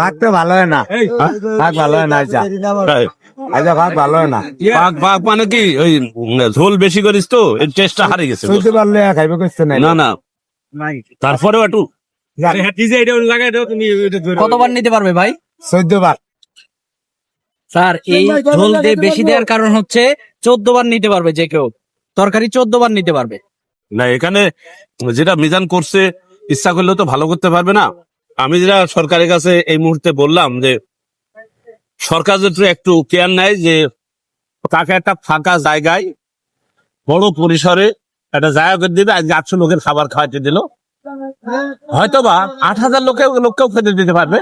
ভাগ তো ভালো হয় না। ভাগ ভালো হয় না আচ্ছা। আচ্ছা ভাগ ভালো হয় না। পাক মানে কি? ওই ঝোল বেশি করিস তো টেস্টটা হারিয়ে গেছে। চলতে পারলে খাইবে করছে না না। না তারপরেও একটু কতবার নিতে পারবে ভাই? চোদ্দ বার স্যার এই ঝোল দিয়ে বেশি দেওয়ার কারণ হচ্ছে চোদ্দ বার নিতে পারবে যে কেউ। তরকারি চোদ্দ বার নিতে পারবে। না এখানে যেটা মিজান করছে ইচ্ছা করলেও তো ভালো করতে পারবে না। আমি যেটা সরকারের কাছে এই মুহূর্তে বললাম যে সরকার যদি একটু কেয়ার নেয় যে তাকে একটা ফাঁকা জায়গায় বড় পরিসরে একটা জায়গা করে দিবে, আজকে আটশো লোকের খাবার খাওয়াতে দিল। হয়তো বা আট হাজার লোকে, লোককেও খেতে দিতে পারবে।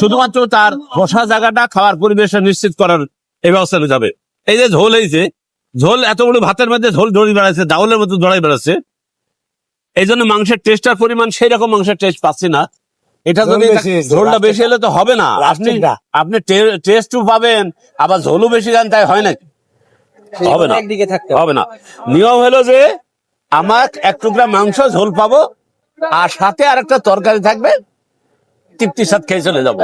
শুধুমাত্র তার বসা জায়গাটা খাওয়ার পরিবেশ নিশ্চিত করার এই ব্যবস্থা হবে। এই যে ঝোল, এই যে ঝোল, এত বড় ভাতের মধ্যে ঝোল দড়ি বেড়াচ্ছে, ডাউলের মতো দড়াই বেড়াচ্ছে। এই জন্য মাংসের টেস্টার পরিমাণ সেই রকম মাংসের টেস্ট পাচ্ছি না। এটা যদি ঝোলটা বেশি হলে তো হবে না। আপনি আপনি টেস্টও পাবেন আবার ঝোলও বেশি গান তাই হয় নাকি হবে না। একদিকে থাকতে হবে। না। নিয়ম হলো যে আমার এক টুকরা মাংস ঝোল পাবো আর সাথে আর একটা তরকারি থাকবে তৃপ্তির সাথে খেয়ে চলে যাব।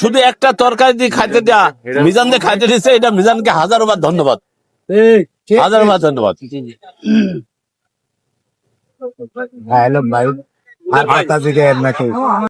শুধু একটা তরকারি দিয়ে খাইতে দেওয়া মিজান দিয়ে খাইতে দিচ্ছে এটা মিজানকে হাজারো বার ধন্যবাদ। হাজারো বার ধন্যবাদ। হ্যালো ভাই আর পাতা দিকে নাকি?